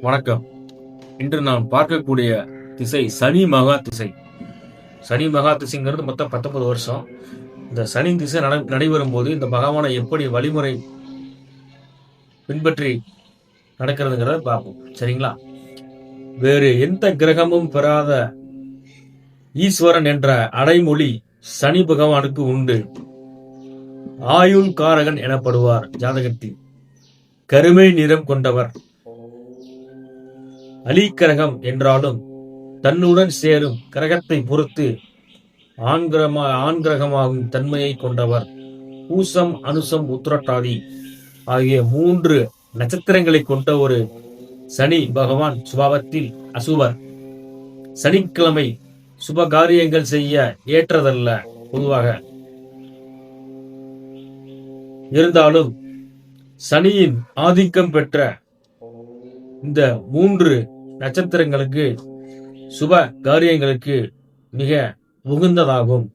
வணக்கம். இன்று நாம் பார்க்கக்கூடிய திசை சனி மகா திசை. சனி மகா திசைங்கிறது மொத்தம் பத்தொன்பது வருஷம். இந்த சனி திசை நட நடைபெறும் போது இந்த பகவானை எப்படி வழிமுறை பின்பற்றி நடக்கிறதுங்கிறத பார்ப்போம். சரிங்களா? வேறு எந்த கிரகமும் பெறாத ஈஸ்வரன் என்ற அடைமொழி சனி பகவானுக்கு உண்டு. ஆயுள் காரகன் எனப்படுவார் ஜாதகத்தில். கருமை நிறம் கொண்டவர். அலிக்கிரகம் என்றாலும் தன்னுடன் சேரும் கிரகத்தை பொறுத்து ஆண்கிரமா ஆண்கிரகமாகும் தன்மையை கொண்டவர் பூசம் அனுசம் உத்திரட்டாதி ஆகிய மூன்று நட்சத்திரங்களை கொண்ட ஒரு சனி பகவான் சுபாவத்தில் அசுவர் சனிக்கிழமை சுப காரியங்கள் செய்ய ஏற்றதல்ல பொதுவாக. இருந்தாலும் சனியின் ஆதிக்கம் பெற்ற இந்த மூன்று நட்சத்திரங்களுக்கு சுப காரியங்களுக்கு மிக உகந்ததாகும்.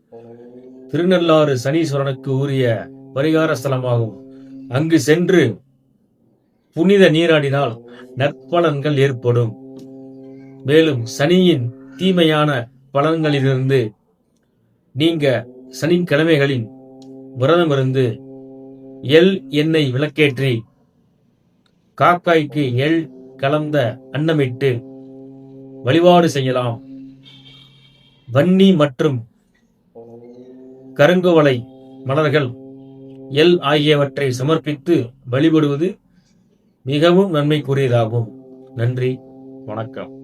திருநள்ளாறு சனீஸ்வரனுக்கு உரிய பரிகார ஸ்தலமாகும். அங்கு சென்று புனித நீராடினால் நற்பலன்கள் ஏற்படும். மேலும் சனியின் தீமையான பலன்களிலிருந்து நீங்க சனிக்கிழமைகளில் விரதமிருந்து எள் எண்ணெய் விளக்கேற்றி காக்காய்க்கு எள் கலந்த அன்னமிட்டு வழிபாடு செய்யலாம். வன்னி மற்றும் கருங்குவளை மலர்கள் எல் ஆகியவற்றை சமர்ப்பித்து வழிபடுவது மிகவும் நன்மைக்குரியதாகும். நன்றி. வணக்கம்.